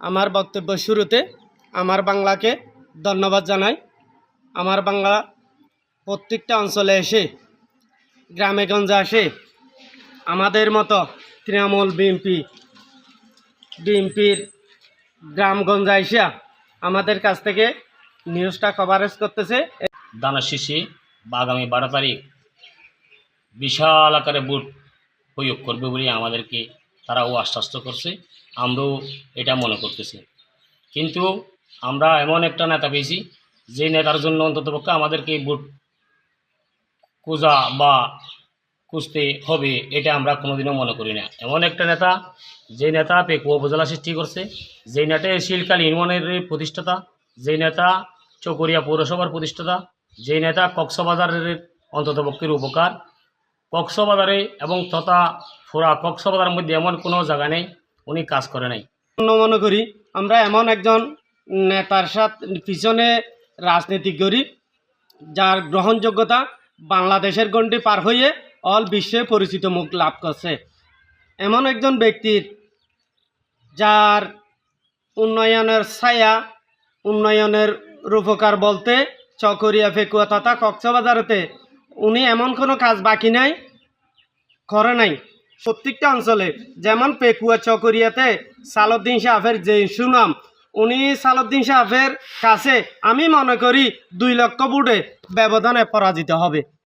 আমার বক্তব্য শুরুতে আমার বাংলাকে ধন্যবাদ জানাই। আমার বাংলা প্রত্যেকটা অঞ্চলে এসে, গ্রামে গঞ্জে আসে, আমাদের মতো তৃণমূল বিএনপি, বিএনপির গ্রামগঞ্জে আইসা আমাদের কাছ থেকে নিউজটা কভারেজ করতেছে। দানা শেষে আগামী বারো তারিখ বিশাল আকারে বুট প্রয়োগ করবে বলে আমাদেরকে তারাও আশ্বস্ত করছে, আমরাও এটা মনে করতেছি। কিন্তু আমরা এমন একটা নেতা পেয়েছি, যে নেতার জন্য অন্ততপক্ষে আমাদেরকে ভোট কুজা বা খুঁজতে হবে, এটা আমরা কোনোদিনও মনে করি না। এমন একটা নেতা, যে নেতা পেকুয়া উপজেলা সৃষ্টি করছে, যে নেতা শিলকাল ইউনিয়নের প্রতিষ্ঠাতা, যে নেতা চকরিয়া পৌরসভার প্রতিষ্ঠাতা, যে নেতা কক্সবাজারের অন্ততপক্ষের উপকার কক্সবাজারে এবং তথা ফোরা কক্সবাজারের মধ্যে এমন কোনো জায়গা নেই, উনি কাজ করে নাই। অন্য মনে করি, আমরা এমন একজন নেতার সাথে পিছনে রাজনীতি করি, যার গ্রহণযোগ্যতা বাংলাদেশের গণ্ডি পার হয়ে অল বিশ্বে পরিচিত মুখ লাভ করছে। এমন একজন ব্যক্তির যার উন্নয়নের ছায়া, উন্নয়নের রূপকার বলতে চকরিয়া, ফেকুয়া তথা কক্সবাজারেতে উনি এমন কোনো কাজ বাকি নাই, করে নাই। প্রত্যেকটা অঞ্চলে, যেমন পেকুয়া চকরিয়াতে সালুদ্দিন সাহের যে সুনাম, উনি সালুদ্দিন সাহের কাছে আমি মনে করি দুই লক্ষ বুটে ব্যবধানে পরাজিত হবে।